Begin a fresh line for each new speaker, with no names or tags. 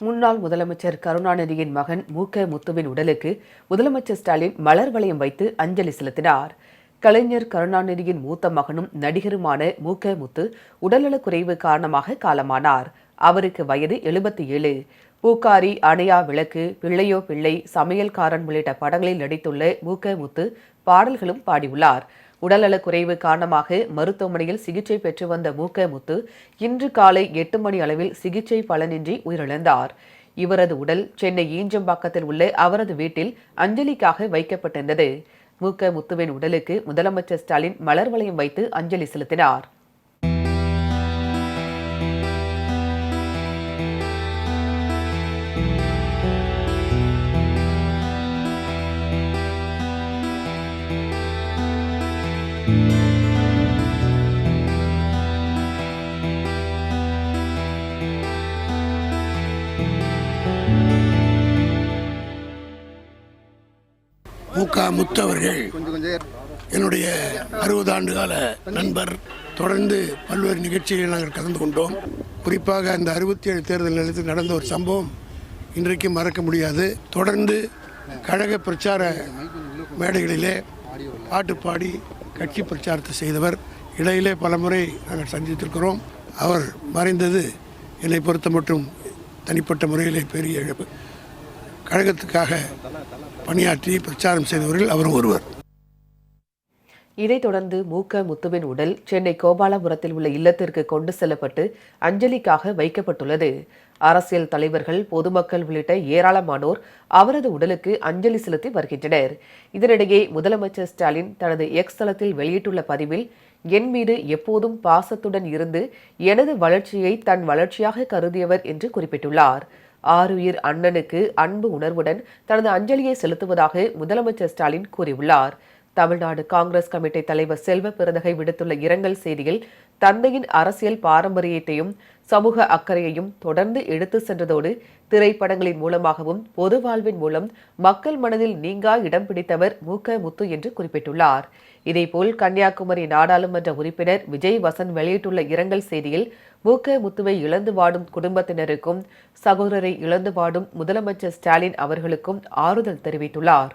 முன்னாள் முதலமைச்சர் கருணாநிதியின் மகன் மு. க. முத்துவின் உடலுக்கு முதலமைச்சர் ஸ்டாலின் மலர் வளையம் வைத்து அஞ்சலி செலுத்தினார். கலைஞர் கருணாநிதியின் மூத்த மகனும் நடிகருமான மு. க. முத்து உடல்நலக்குறைவு காரணமாக காலமானார். அவருக்கு வயது எழுபத்தி ஏழு பூக்காரி அணையா விளக்கு பிள்ளையோ பிள்ளை சமையல்காரன் உள்ளிட்ட படங்களில் நடித்துள்ள மு. க. முத்து பாடல்களும் பாடியுள்ளார். உடல்நலக் குறைவு காரணமாக மருத்துவமனையில் சிகிச்சை பெற்று வந்த மு முத்து இன்று காலை எட்டு மணி அளவில் சிகிச்சை பலனின்றி உயிரிழந்தார். இவரது உடல் சென்னை ஈஞ்சம்பாக்கத்தில் உள்ள அவரது வீட்டில் அஞ்சலிக்காக வைக்கப்பட்டிருந்தது. மு முத்துவின் உடலுக்கு முதலமைச்சர் ஸ்டாலின் மலர் வளையம் வைத்து அஞ்சலி செலுத்தினார்.
முக முத்து அவர்கள் என்னுடைய அறுபது ஆண்டு கால நண்பர். தொடர்ந்து பல்வேறு நிகழ்ச்சிகளில் நாங்கள் கலந்து கொண்டோம். குறிப்பாக அந்த அறுபத்தி ஏழு தேர்தல் நிலையத்தில் நடந்த ஒரு சம்பவம் இன்றைக்கு மறக்க முடியாது. தொடர்ந்து கழக பிரச்சார மேடைகளிலே பாட்டு பாடி கட்சி பிரச்சாரத்தை செய்தவர். இடையிலே பலமுறை நாங்கள் சந்தித்திருக்கிறோம். அவர் மறைந்தது என்னை பொறுத்த மட்டும் தனிப்பட்ட முறையிலே பெரிய இழப்பு. கழகத்துக்காக பணியாற்றி பிரச்சாரம் செய்தவர்கள் அவரும் ஒருவர்.
இதைத் தொடர்ந்து மூக்க முத்துவின் உடல் சென்னை கோபாலபுரத்தில் உள்ள இல்லத்திற்கு கொண்டு செல்லப்பட்டு அஞ்சலிக்காக வைக்கப்பட்டுள்ளது. அரசியல் தலைவர்கள் பொதுமக்கள் உள்ளிட்ட ஏராளமானோர் அவரது உடலுக்கு அஞ்சலி செலுத்தி வருகின்றனர். இதனிடையே முதலமைச்சர் ஸ்டாலின் தனது எக்ஸ் தளத்தில் வெளியிட்டுள்ள பதிவில் என் மீது எப்போதும் பாசத்துடன் இருந்து எனது வளர்ச்சியை தன் வளர்ச்சியாக கருதியவர் என்று குறிப்பிட்டுள்ளார். ஆருயிர் அண்ணனுக்கு அன்பு உணர்வுடன் தனது அஞ்சலியை செலுத்துவதாக முதலமைச்சர் ஸ்டாலின் கூறியுள்ளார். தமிழ்நாடு காங்கிரஸ் கமிட்டி தலைவர் செல்வ பிறதகை விடுத்துள்ள இரங்கல் செய்தியில் தந்தையின் அரசியல் பாரம்பரியத்தையும் சமூக அக்கறையையும் தொடர்ந்து எடுத்து சென்றதோடு திரைப்படங்களின் மூலமாகவும் பொது வாழ்வின் மூலம் மக்கள் மனதில் நீங்கா இடம் பிடித்தவர் மு. க. முத்து என்று குறிப்பிட்டுள்ளார். இதேபோல் கன்னியாகுமரி நாடாளுமன்ற உறுப்பினர் விஜய் வசந்த் வெளியிட்டுள்ள இரங்கல் செய்தியில் மு. க. முத்துவை இழந்து வாடும் குடும்பத்தினருக்கும் சகோதரரை இழந்து வாடும் முதலமைச்சர் ஸ்டாலின் அவர்களுக்கும் ஆறுதல் தெரிவித்துள்ளார்.